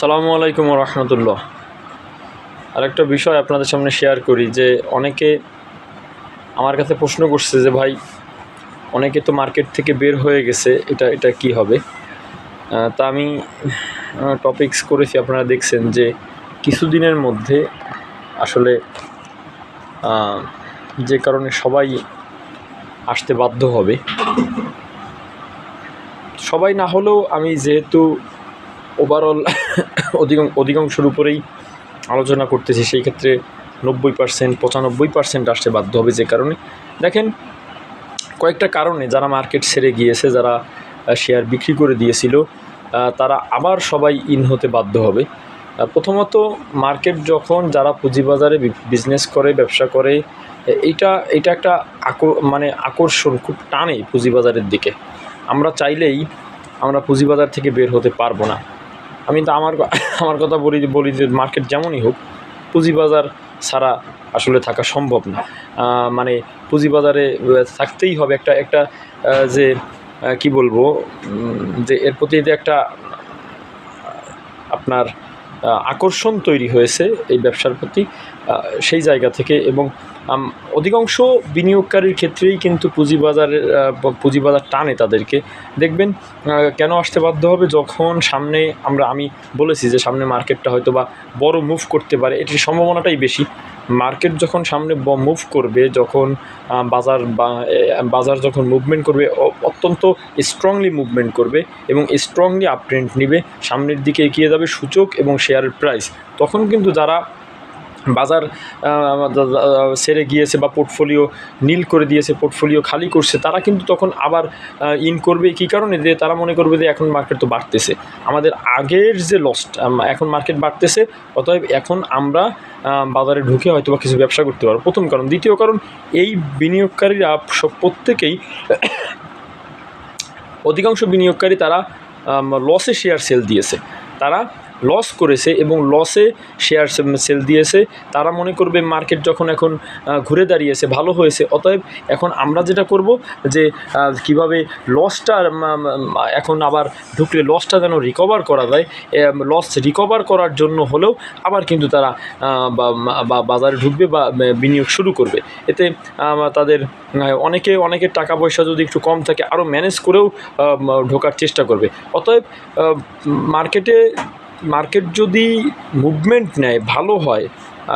সালামু আলাইকুম রহমতুল্লাহ আরেকটা বিষয় আপনাদের সামনে শেয়ার করি যে অনেকে আমার কাছে প্রশ্ন করছে যে ভাই, অনেকে তো মার্কেট থেকে বের হয়ে গেছে, এটা এটা কি হবে? তা আমি টপিকস করেছি, আপনারা দেখছেন যে কিছুদিনের মধ্যে আসলে যে কারণে সবাই আসতে বাধ্য হবে। সবাই না হলেও আমি যেহেতু ওভারঅল অধিকাংশ অধিকাংশের উপরেই আলোচনা করতেছি। সেই ক্ষেত্রে নব্বই পার্সেন্ট, পঁচানব্বই পার্সেন্ট আসতে বাধ্য হবে যে কারণে। দেখেন, কয়েকটা কারণে যারা মার্কেট ছেড়ে গিয়েছে, যারা শেয়ার বিক্রি করে দিয়েছিল তারা আবার সবাই ইন হতে বাধ্য হবে। প্রথমত মার্কেট যখন যারা পুঁজিবাজারে বিজনেস করে, ব্যবসা করে এ- এইটা এটা একটা আকর মানে আকর্ষণ খুব টানে পুঁজিবাজারের দিকে। আমরা চাইলেই আমরা পুঁজিবাজার থেকে বের হতে পারব না। আমি তো আমার আমার কথা বলি বলি যে মার্কেট যেমনই হোক, পুঁজিবাজার ছাড়া আসলে থাকা সম্ভব না। মানে পুঁজিবাজারে থাকতেই হবে একটা একটা যে কি বলব যে এর প্রতি যে একটা আপনার আকর্ষণ তৈরি হয়েছে এই ব্যবসার প্রতি সেই জায়গা থেকে এবং অধিকাংশ বিনিয়োগকারীর ক্ষেত্রেই কিন্তু পুঁজিবাজারের পুঁজিবাজার টানে তাদেরকে। দেখবেন কেন আসতে বাধ্য হবে? যখন সামনে আমরা, আমি বলেছি যে সামনে মার্কেটটা হয়তো বা বড় মুভ করতে পারে, এটির সম্ভাবনাটাই বেশি। মার্কেট যখন সামনে মুভ করবে, যখন বাজার বাজার যখন মুভমেন্ট করবে অত্যন্ত স্ট্রংলি মুভমেন্ট করবে এবং স্ট্রংলি আপট্রেন্ড নিবে, সামনের দিকে এগিয়ে যাবে সূচক এবং শেয়ারের প্রাইস তখন কিন্তু যারা বাজার সেরে গিয়েছে বা পোর্টফোলিও নীল করে দিয়েছে পোর্টফোলিও খালি করছে, তারা কিন্তু তখন আবার ইন করবে কী কারণে? যে তারা মনে করবে যে এখন মার্কেট তো বাড়তেছে। আমাদের আগের যে লস্ট এখন মার্কেট বাড়তেছে, অতএব এখন আমরা বাজারে ঢুকে হয়তো বা কিছু ব্যবসা করতে পারব। প্রথম কারণ। দ্বিতীয় কারণ, এই বিনিয়োগকারীরা প্রত্যেকেই অধিকাংশ বিনিয়োগকারী তারা লসে শেয়ার সেল দিয়েছে। তারা লস করেছে এবং লসে শেয়ার সেল দিয়েছে। তারা মনে করবে মার্কেট যখন এখন ঘুরে দাঁড়িয়েছে, ভালো হয়েছে। অতএব এখন আমরা যেটা করব যে কীভাবে লসটা এখন আবার ঢুকলে লসটা যেন রিকভার করা যায় লস রিকভার করার জন্য হলেও আবার কিন্তু তারা বা বাজারে ঢুকবে বা বিনিয়োগ শুরু করবে। এতে তাদের অনেকে, অনেকের টাকা পয়সা যদি একটু কম থাকে, আরও ম্যানেজ করেও ঢোকার চেষ্টা করবে। অতএব মার্কেটে মার্কেট যদি মুভমেন্ট নেয় ভালো হয়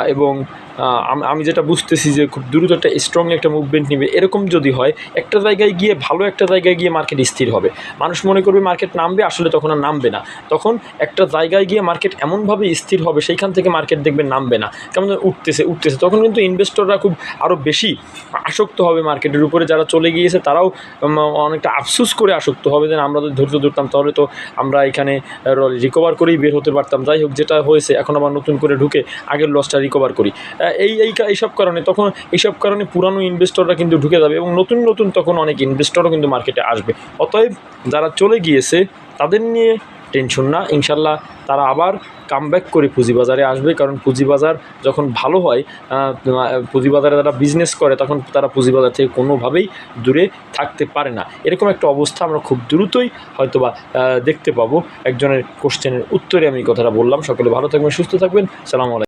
এবং আম- যেটা বুঝতেছি যে খুব দ্রুত একটা স্ট্রং একটা মুভমেন্ট নেবে, এরকম যদি হয়, একটা জায়গায় গিয়ে ভালো একটা জায়গায় গিয়ে মার্কেট স্থির হবে। মানুষ মনে করবে মার্কেট নামবে, আসলে তখন আর নামবে না। তখন একটা জায়গায় গিয়ে মার্কেট এমনভাবে স্থির হবে, সেইখান থেকে মার্কেট দেখবে নামবে না। কেমন উঠতেছে উঠতেছে। তখন কিন্তু ইনভেস্টররা খুব আরও বেশি আসক্ত হবে মার্কেটের উপরে। যারা চলে গিয়েছে, তারাও অনেকটা আফসুস করে আসক্ত হবে যে আমরা যদি ধৈর্য ধরতাম, তাহলে তো আমরা এখানে রিকভার করেই বের হতে পারতাম। যাই হোক, যেটা হয়েছে, এখন আবার নতুন করে ঢুকে আগের লসটা রিকভার করি। এই এই এইসব কারণে তখন এইসব কারণে পুরানো ইনভেস্টররা কিন্তু ঢুকে যাবে এবং নতুন নতুন তখন অনেক ইনভেস্টরও কিন্তু মার্কেটে আসবে। অতএব যারা চলে গিয়েছে, তাদের নিয়ে টেনশন না। ইনশাল্লাহ তারা আবার কামব্যাক করে পুঁজিবাজারে আসবে। কারণ পুঁজিবাজার যখন ভালো হয় পুঁজিবাজারে যারা বিজনেস করে, তখন তারা পুঁজিবাজার থেকে কোনোভাবেই দূরে থাকতে পারে না। এরকম একটা অবস্থা আমরা খুব দ্রুতই হয়তোবা দেখতে পাবো। একজনের কোশ্চেনের উত্তরে আমি কথাটা বললাম। সকলে ভালো থাকবেন, সুস্থ থাকবেন। সালাম